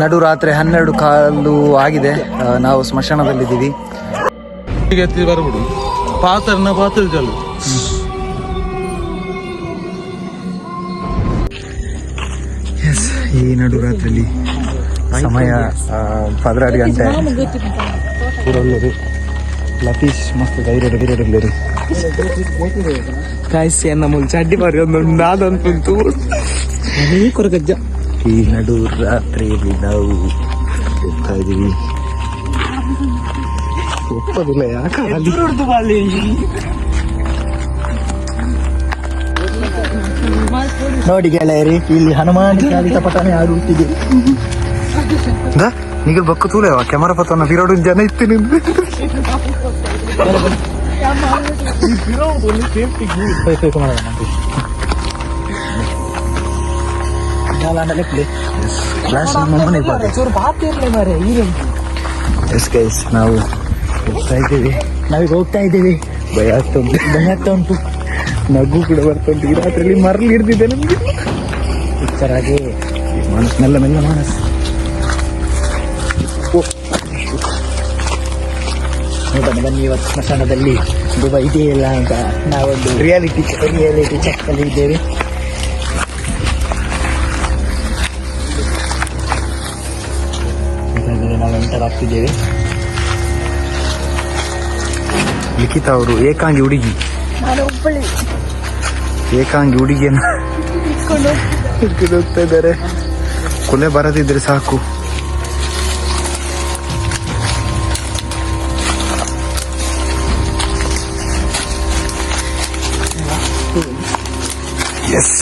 ನಡು ರಾತ್ರಿ ಹನ್ನೆರಡು ಕಾಲು ಆಗಿದೆ. ನಾವು ಸ್ಮಶಾನದಲ್ಲಿದ್ದೀವಿ. ಬರ್ಬಿಡು ಪಾತ್ರನ ಪಾತ್ರ ಚಲು ಎಸ್ ಈ ನಡು ರಾತ್ರಿಯಲ್ಲಿ ಸಮಯ ಪದರಾಡಿ ಪದರಾರು ಗಂಟೆ ಲತೀಶ್ ಮಸ್ತ್ ಧೈರ್ಯ ಧೈರ್ಯರು ಕಾಯಿಸಿ ನಮ್ಮ ಚಡ್ಡಿ ಬಾರಿ ಒಂದೊಂದು ನಾದಂತೂ ನೀ ಕೊರಗಜ್ಜ ಈ ನಡು ರಾತ್ರಿಯಲ್ಲಿ ನಾವು ಹೋಗ್ತಾ ಇದೀವಿ ಒಪ್ಪದಿಲ್ಲ ಯಾಕೆ ಅಲ್ಲಿ ನೋಡಿ ಗೆಳೆಯರಿ ಇಲ್ಲಿ ಹನುಮಾನ್ ಚಾಲಿತ ಪಟನೆ ಆಡುತ್ತಿದೆ ಈಗ ಬಕ್ಕು ತೂಲೆವ ಕ್ಯಾಮರಾ ಪತನ ಬಿರೋಡು ಜನ ಇತ್ತು ನಿಂದು ಕ್ಲಾಸ್ ನಮ್ಮ ಮನೆ ಚೂರು ಬಾತ್ ಇರ್ಲಿ ಮಾರೆ ಹೀಗೆ ಎಸ್ ಗೈಸ್ ನಾವು ಹೋಗ್ತಾ ಇದ್ದೇವೆ. ನಾವೀಗ ಹೋಗ್ತಾ ಇದ್ದೀವಿ. ಭಯ ಆಗ್ತಾ ಉಂಟು. ಭಯ ಆಗ್ತಾ ಉಂಟು. ನಗು ಕೂಡ ಬರ್ತಾ ಉಂಟು. ಈ ರಾತ್ರಿಯಲ್ಲಿ ಮರಳು ಹಿಡ್ದಿದೆ ನಮ್ಗೆ. ಹುಚ್ಚರಾಗಿ ಮನಸ್ಸು ಮೆಲ್ಲ ಮೆಲ್ಲ ಮನಸ್ಸು. ನೋಡೋಣ ಬನ್ನಿ ಇವತ್ತು ಸ್ಮಶಾನದಲ್ಲಿ. ದುಬೈ ಇದೆಯಲ್ಲ ಅಂತ ನಾವೊಂದು ರಿಯಾಲಿಟಿ ರಿಯಾಲಿಟಿ ಚೆಕ್ ಅಲ್ಲಿ ಇದ್ದೇವೆ. ಇದರಲ್ಲಿ ಆಗ್ತಿದ್ದೇವೆ ಲಿಖಿತ ಅವರು ಏಕಾಂಗಿ ಹುಡುಗಿ. ಏಕಾಂಗಿ ಹುಡುಗಿಯನ್ನು ಹೋಗ್ತಾ ಇದ್ದಾರೆ. ಕೊಲೆ ಬರದಿದ್ರೆ ಸಾಕು. ಎಸ್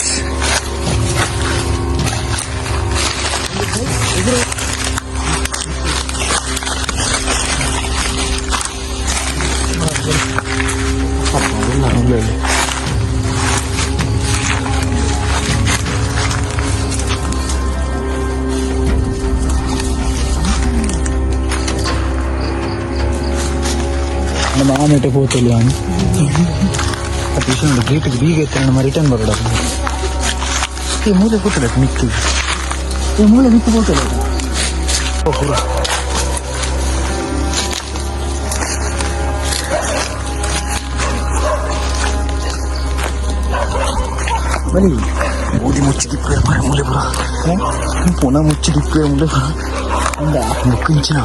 ನಮ್ಮ ಆಮೇಟೆ ಹೋತಲ್ಲಿ ಅವನು ಅಟ್ಲೀಸ್ಟ್ ಗೇಟಿಗೆ ಬೀಗ ಎತ್ತ ನಮ್ಮ ರಿಟರ್ನ್ ಬರೋಡ ಈ ಮೂಲೆ ಕೂತಲ್ಲ ಮಿಕ್ಕಿ ಈ ಮೂಲೆ ಮಿಕ್ಕಿ ಕೂತಲ್ಲ ಬನ್ನಿ ಬೂದಿ ಮುಚ್ಚಿ ದಿಪ್ಪೆ ಮರ ಮೂಲೆ ಬರ ಪುನಃ ಮುಚ್ಚಿ ದಿಪ್ಪೆ ಮೂಲೆ ಬರ ಅಂದ ಮುಕ್ಕಿಂಚಿನ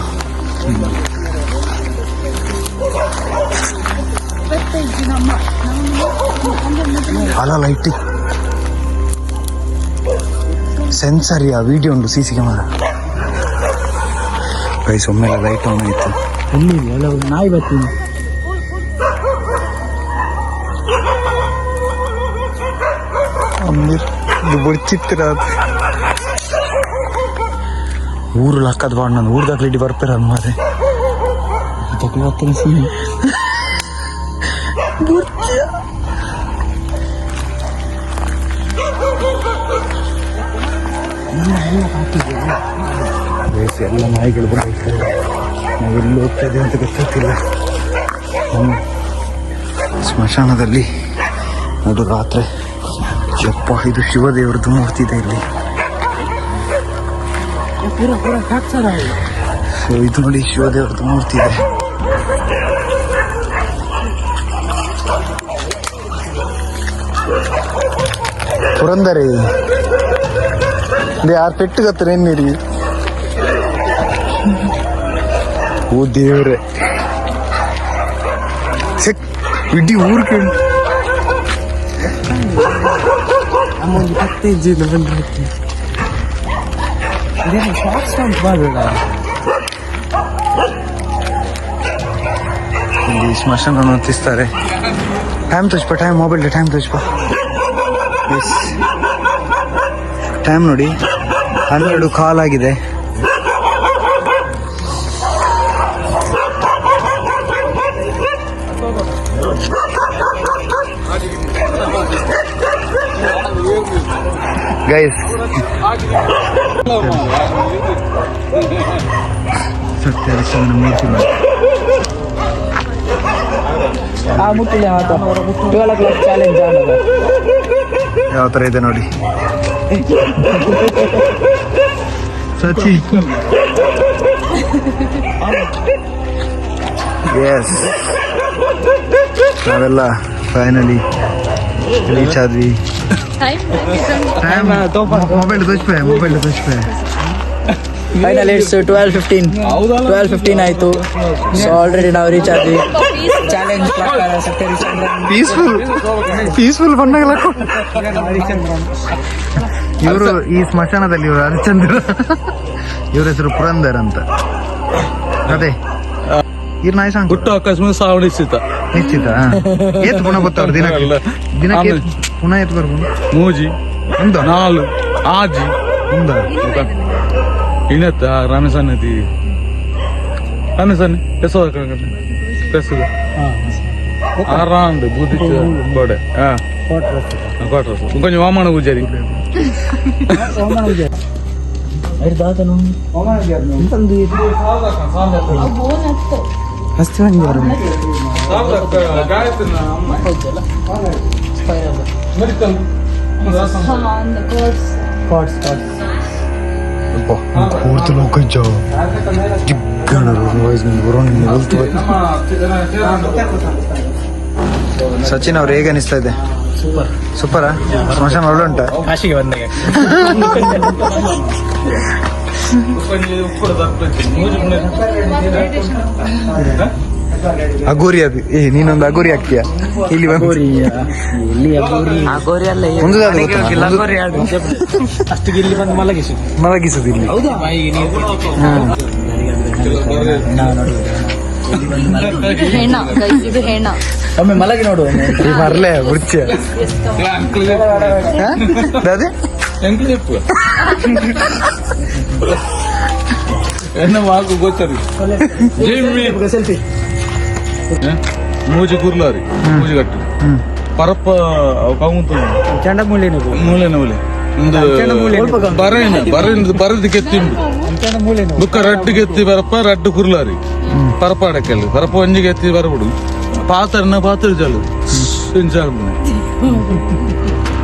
ಅಲ್ಲ ಲೈಟ್ ಸೆನ್ಸರಿಯ ವಿಡಿಯೋ ಉಂಟು ಸಿ ಸಿ ಕ್ಯಾಮರಾ ಗೈಸ್ ಒಮ್ಮೆಲ್ಲ ಲೈಟ್ ಆನ್ ಆಯ್ತು ಎಲ್ಲಿ ಎಲ್ಲ ನಾಯಿ ಬರ್ತೀನಿ ಇದು ಬುಡ್ಚಿತ್ರ ಊರು ಲಕ್ಕದ ಬಾಡ್ ನಾನು ಊರ್ದಾಗ ಇಡಿ ಬರ್ತಾರ ಮಾರೆ ತಗೊಳ್ತೀನಿ ಬೇಸ್ ಎಲ್ಲ ನಾಯಿಗಳು ಬಂದಿರ್ತಾರೆ. ನಾವು ಎಲ್ಲಿ ಹೋಗ್ತಾ ಇದ್ದೀವಿ ಅಂತ ಗೊತ್ತಾಗ್ತಿಲ್ಲ. ಸ್ಮಶಾನದಲ್ಲಿ ಅದು ರಾತ್ರಿ ಯಪ್ಪ ಇದು ಶಿವದೇವರದ್ದು ಮೂರ್ತಿ ಇದೆ ಇಲ್ಲಿ. ಸೊ ಇದು ನೋಡಿ ಶಿವದೇವರದ್ದು ಮೂರ್ತಿ ಇದೆ. ಪುರಂದರಿ. ಯಾರು ಪೆಟ್ಟುಗತ್ತಾರೆ ಏನಿರಿ ಓ ದೇವ್ರೆ. ಸಿಕ್ ಇಡೀ ಊರ್ ಕೇಳಿ. ನಮ್ಮ ಹತ್ತೈದು ಬಂದು ಶಾರ್ಟ್ಸ್ ಅಂತ ಇಲ್ಲಿ ಸ್ಮಶಾನ ಟೈಮ್ ತೋರಿಸ್ಪ ಟೈಮ್ ಮೊಬೈಲ್ ಟೈಮ್ ತೋರಿಸ್ಪ ಎಸ್ ಟೈಮ್ ನೋಡಿ, ಹನ್ನೆರಡು ಕಾಲ್ ಆಗಿದೆ. ಗೈಸ್ ಸತ್ಯ ಮೂರ್ತಿ ನೋಡಿ ಆ ಮುಟ್ಟಿಲ್ಲ ಮಾತ ಟ್ವೆಲ್ ಓ ಕ್ಲಾಕ್ ಚಾಲೆಂಜ್ ಆಡೋದು ಯಾವ ಥರ ಇದೆ ನೋಡಿ ಸಚಿ ಎಸ್ ನಾವೆಲ್ಲ ಫೈನಲಿ ರೀಚ್ ಆದ್ವಿ ಟೈಮ್ ಮೊಬೈಲ್ ತೋರಿಸ್ಪೆ mobile ತೋರಿಸ್ಪೆ final it's twelve fifteen twelve fifteen ಆಯ್ತು. ಸೊ ಆಲ್ರೆಡಿ ನಾವು ರೀಚ್ ಆದ್ವಿ ಚಾಲೆಂಜ್ ಪೀಸ್ಫುಲ್ ಪೀಸ್ಫುಲ್ ಬಂದಾಗಲ್ಲ ಇವರು ಈ ಸ್ಮಶಾನದಲ್ಲಿ ಇವರು ಹರಿಚಂದ್ರ ಇವ್ರ ಹೆಸರು ಪುರಂದರ್ ಅಂತ. ಅದೇ. ಇರ್ ನಾಯಿ ಸಾಂಗ್ ಹುಟ್ಟು ಅಕಸ್ಮಾತ್ ಸಾವು ನಿಶ್ಚಿತ. ನಿಶ್ಚಿತ ಏತ್ ಪುನಃ ಗೊತ್ತವ್ರು ದಿನಕ್ಕೆ? ದಿನ. ಎತ್- ಪುನಃ ಎತ್ ಬರ್ಬೋದು? ಮೂಜಿ ಎಂತ ನಾಲ್ ಆಜಿ. ಮುಂದ ಇನ್ನತ್ತ ರಮೇಶ್ ಅನ್ನತಿ ರಮೇಶ್ ಅನ್ನಿ ಎಸೋ ಪೆಸದ ಆರಾಂಡ್ ಬೂದಿಚ್ಚ ಗೋಡೆ ಹಾ ಕೊಟ್ರಸ್ ಕೊಂಚ ವಾಮನ ಗುಜರಿ ಹಸ್ತಿ ಮಂದಿ ಲೋಕಜ್ಜ ಜಿಗ್ಗಣರು ವಾಯ್ಸ್ ಸಚಿನ್ ಅವ್ರು ಹೇಗೆ ಅನಿಸ್ತಾ ಇದೆ? ಸೂಪರ್. ಸೂಪರಾ ಸ್ಮಶಾನ ಒಳ್ಳೆ ಉಂಟ? ಕಾಶಿಗೆ ಬಂದಾಗ. ಅಗೋರಿ ಅದು. ಏ ನೀನೊಂದು ಅಗೋರಿ ಹಾಕ್ತೀಯಾ? ಇಲ್ಲಿ ಅಗೋರಿ? ಅಲ್ಲ ಅಷ್ಟು ಬಂದು ಮಲಗಿಸುದು ಇಲ್ಲಿ. ಒಮ್ಮೆ ಮಲಗಿ ನೋಡು ಮರ್ಲೆ ಹುಚ್ಚ ಮೂಜಿ ಕುರ್ಲಾರಿ ಮೂಜಿ ಕಟ್ಟು ಪರಪ್ಪ ಕೌಂತು ಚಂಡ ಮುಳ್ಳಿ ನೀವು ಮೂಲೆ ಮೂಲೆ ಒಂದು ಬರೇನ ಬರೇನ ಬರದ್ ಕೆತ್ತಿಂಡು ಚಂಡ ಮೂಲೆ ನೀವು ಬುಕ್ಕ ರಡ್ಡು ಕೆತ್ತಿ ಬರಪ್ಪ ರಡ್ಡು ಕುರ್ಲಾರಿ ಪರಪ ಅಡಕಲ್ಲಿ ಪರಪ ಒಂಜಿ ಕೆತ್ತಿ ಬರಬಿಡು ಪಾತ್ರನ ಪಾತ್ರ ಚಾಲು ಇಂಚಾಲು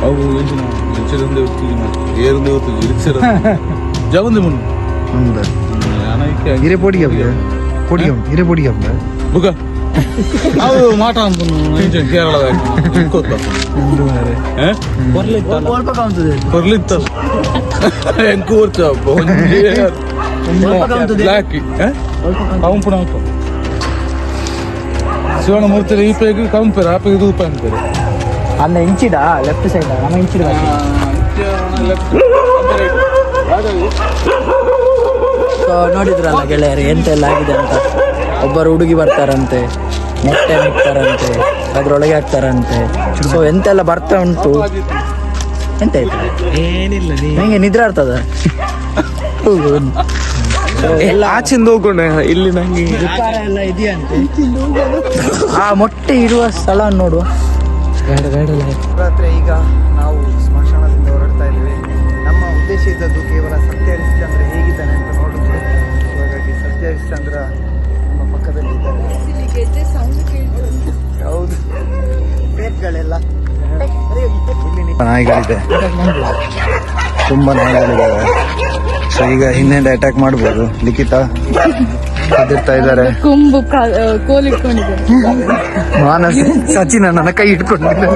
ಅವು ಎಂಚಿನ ಎಂಚಿರಂದೆ ಹೊತ್ತಿಗೆ ಏರಂದೆ ಹೊತ್ತಿಗೆ ಇರಿಸಿರ ಜವಂದೆ ಮುನ್ನು ಒಂದು ಅನೈಕ್ಯ ಹಿರೇ ಪೊಡಿಗೆ ಹಬ್ಬ ಪೊಡಿಗೆ ಹಬ್ಬ ಹಿರೇ ಪೊಡಿಗೆ ಹಬ್ಬ ಅವು ಮಾಟ ಅಂತ ಕೇರಳ ಕೇರಳದಾಗ ಬರ್ಲಿತ್ತ ಎಂಕು ವರ್ಷ ಬ್ಲಾಕ್ ಅವನ್ ಪುಣ ಅಪ್ಪ ಶಿವನ ಮೂರ್ತಿ ಈ ಪೈಗೆ ಕಂಪೇರ ಆ ಪೈಗೆ ರೂಪಾಯಿ ಅಂತಾರೆ. ಅಲ್ಲ ಇಂಚಿಡ ಲೆಫ್ಟ್ ಸೈಡ್ ನಮ್ಮ ಇಂಚಿದ ನೋಡಿದ್ರಲ್ಲ ಗೆಳೆಯರು ಎಂತೆಲ್ಲ ಆಗಿದೆ ಅಂತ? ಒಬ್ಬರು ಹುಡುಗಿ ಬರ್ತಾರಂತೆ ಮೊಟ್ಟೆ ಹಾಕ್ತಾರಂತೆ ಅದರೊಳಗೆ ಹಾಕ್ತಾರಂತೆ. ಸೊ ಎಂತೆಲ್ಲ ಬರ್ತಾ ಉಂಟು? ಎಂತ ಆಯ್ತು ಏನಿಲ್ಲ ನಂಗೆ ನಿದ್ರೆ ಆಗ್ತದ? ಎಲ್ಲ ಆಚಿಂದ ಹೋಗೋಣ ಇಲ್ಲಿ ನಂಗೆ ಎಲ್ಲ ಇದೆಯಂತೆ. ಆ ಮೊಟ್ಟೆ ಇರುವ ಸ್ಥಳ ನೋಡುವ. ಬೇಡ ಬೇಡ. ನಾಯಿಗಳಿದೆ ತುಂಬಾ ನಾಯಿಗಳಿದ್ದಾವೆ ಸೊ ಈಗ ಹಿಂದೆ ಅಟ್ಯಾಕ್ ಮಾಡ್ಬೋದು ಲಿಖಿತ ಹೆದರ್ತಾ ಇದ್ದಾರೆ ಕೊಂಬು ಕೋಲ್ ಇಟ್ಕೊಂಡಿದ್ದಾರೆ ಮಾನಸ್ ಸಚಿನ್ ನನ್ನ ಕೈ ಇಟ್ಕೊಂಡಿದ್ದಾರೆ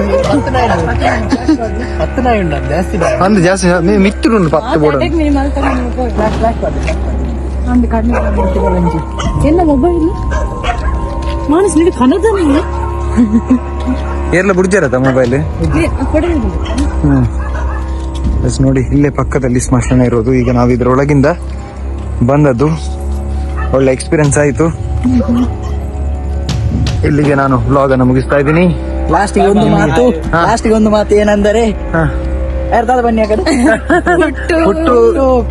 ಹತ್ತು ನಾಯಿ ಉಂಟು ಜಾಸ್ತಿ ಬೇಡ. ಒಂದು ಜಾಸ್ತಿ ಮಿ- ಮಿತ್ರ ಉಂಟು ಪತ್ತು ಬೋರ್ಡ್ ಕಡೆಗೆ ನೀನು ಮಾಡ್ಕೊಂಡು ಅಂದು ಕಣ್ಣು என்ன ಮೊಬೈಲ್ ಮಾನಸ್ ನೀನು ಕನ್ನಡ ನೀನು ಎಲ್ಲ ಬುಡ್ಜಾರತ್ತ ಮೊಬೈಲ್ ಕೊಡಲಿಲ್ಲ ಹ್ಮ್. ಎಸ್ ನೋಡಿ ಇಲ್ಲೇ ಪಕ್ಕದಲ್ಲಿ ಸ್ಮಶಾನ ಇರೋದು. ಈಗ ನಾವು ಇದ್ರೊಳಗಿಂದ ಬಂದದ್ದು. ಒಳ್ಳೆ ಎಕ್ಸ್ಪೀರಿಯನ್ಸ್ ಆಯ್ತು. ಇಲ್ಲಿಗೆ ನಾನು ಬ್ಲಾಗ್ ಅನ್ನು ಮುಗಿಸ್ತಾ ಇದ್ದೀನಿ. ಲಾಸ್ಟಿಗೆ ಒಂದು ಮಾತು. ಲಾಸ್ಟಿಗೆ ಒಂದು ಮಾತು ಏನಂದರೆ ಬನ್ನಿ ಹುಟ್ಟು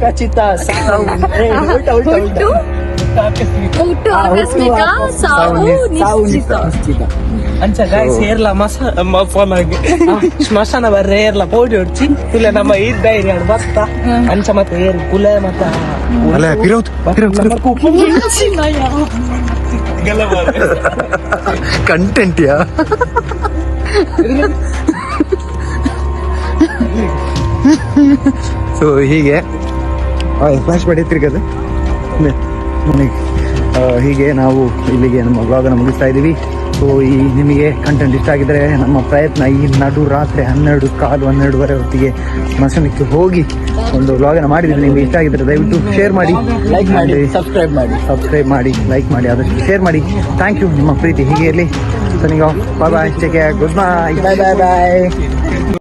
ಖಚಿತ ಸಾವು. ನಿಶ್ಚಿತ. ಅಂಚ ಗಾಯ್ಸ್ ಏರ್ಲ ಮಸ ಫೋನ್ ಆಗಿ ಸ್ಮಶಾನ ಬರ್ರೆ ಏರ್ಲ ಪೌಡಿ ಹೊಡ್ಚಿ ಇಲ್ಲ ನಮ್ಮ ಈ ಎರಡು ಬತ್ತ ಅಂಚ ಮತ್ತೆ ಏರ್ ಕುಲೆ ಮತ್ತ ಕಂಟೆಂಟ್ ಯಾ. ಸೊ ಹೀಗೆ. ಫ್ಲಾಶ್ ಮಾಡಿ ತಿರ್ಗದು ಮನೆಗೆ. ಹೀಗೆ ನಾವು ಇಲ್ಲಿಗೆ ನಮ್ಮ ವ್ಲಾಗನ್ನು ಮುಗಿಸ್ತಾ ಇದ್ದೀವಿ. ಸೊ ಈ ನಿಮಗೆ ಕಂಟೆಂಟ್ ಇಷ್ಟ ಆಗಿದ್ರೆ ನಮ್ಮ ಪ್ರಯತ್ನ ಈ ನಡು ರಾತ್ರಿ ಹನ್ನೆರಡು ಕಾಲು ಹನ್ನೆರಡುವರೆ ಹೊತ್ತಿಗೆ ಮಸನಕ್ಕೆ ಹೋಗಿ ಒಂದು ವ್ಲಾಗನ್ನು ಮಾಡಿದ್ರೆ ನಿಮಗೆ ಇಷ್ಟ ಆಗಿದ್ರೆ ದಯವಿಟ್ಟು ಶೇರ್ ಮಾಡಿ. ಲೈಕ್ ಮಾಡಿ ಸಬ್ಸ್ಕ್ರೈಬ್ ಮಾಡಿ. ಸಬ್ಸ್ಕ್ರೈಬ್ ಮಾಡಿ ಲೈಕ್ ಮಾಡಿ ಆದಷ್ಟು ಶೇರ್ ಮಾಡಿ. ಥ್ಯಾಂಕ್ ಯು ನಿಮ್ಮ ಪ್ರೀತಿ ಹೀಗೆ ಇರಲಿ. ಸೊ ಬಾಯ್ ಬಾಬಾ take care good bye bye bye bye